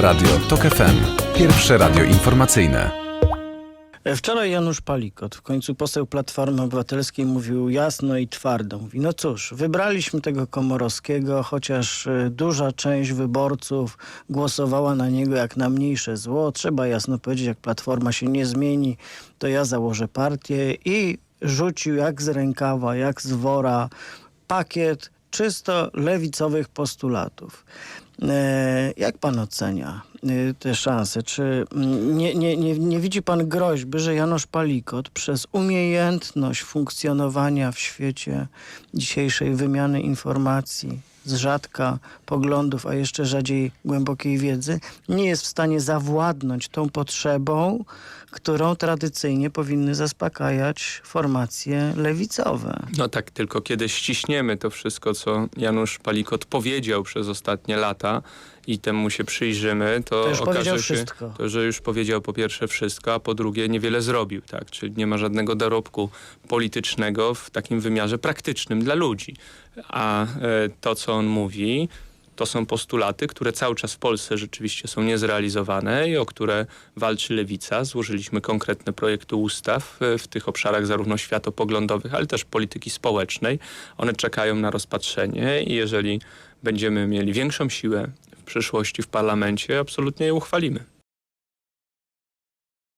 Radio TOK FM. Pierwsze radio informacyjne. Wczoraj Janusz Palikot, w końcu poseł Platformy Obywatelskiej, mówił jasno i twardo. Mówi, no cóż, wybraliśmy tego Komorowskiego, chociaż y, duża część wyborców głosowała na niego jak na mniejsze zło. Trzeba jasno powiedzieć, jak Platforma się nie zmieni, to ja założę partię i rzucił jak z rękawa, jak z wora pakiet czysto lewicowych postulatów. E, Jak pan ocenia e, te szanse? Czy mm, nie, nie, nie, nie widzi pan groźby, że Janusz Palikot przez umiejętność funkcjonowania w świecie dzisiejszej wymiany informacji, z rzadka poglądów, a jeszcze rzadziej głębokiej wiedzy, nie jest w stanie zawładnąć tą potrzebą, którą tradycyjnie powinny zaspokajać formacje lewicowe? No tak, tylko kiedy ściśniemy to wszystko, co Janusz Palikot powiedział przez ostatnie lata i temu się przyjrzymy, to, To okaże się, wszystko. To, że już powiedział po pierwsze wszystko, a po drugie niewiele zrobił, tak? Czyli nie ma żadnego dorobku politycznego w takim wymiarze praktycznym dla ludzi. A e, to, co on mówi, to są postulaty, które cały czas w Polsce rzeczywiście są niezrealizowane i o które walczy Lewica. Złożyliśmy konkretne projekty ustaw e, w tych obszarach zarówno światopoglądowych, ale też polityki społecznej. One czekają na rozpatrzenie i jeżeli będziemy mieli większą siłę przyszłości w parlamencie, absolutnie je uchwalimy.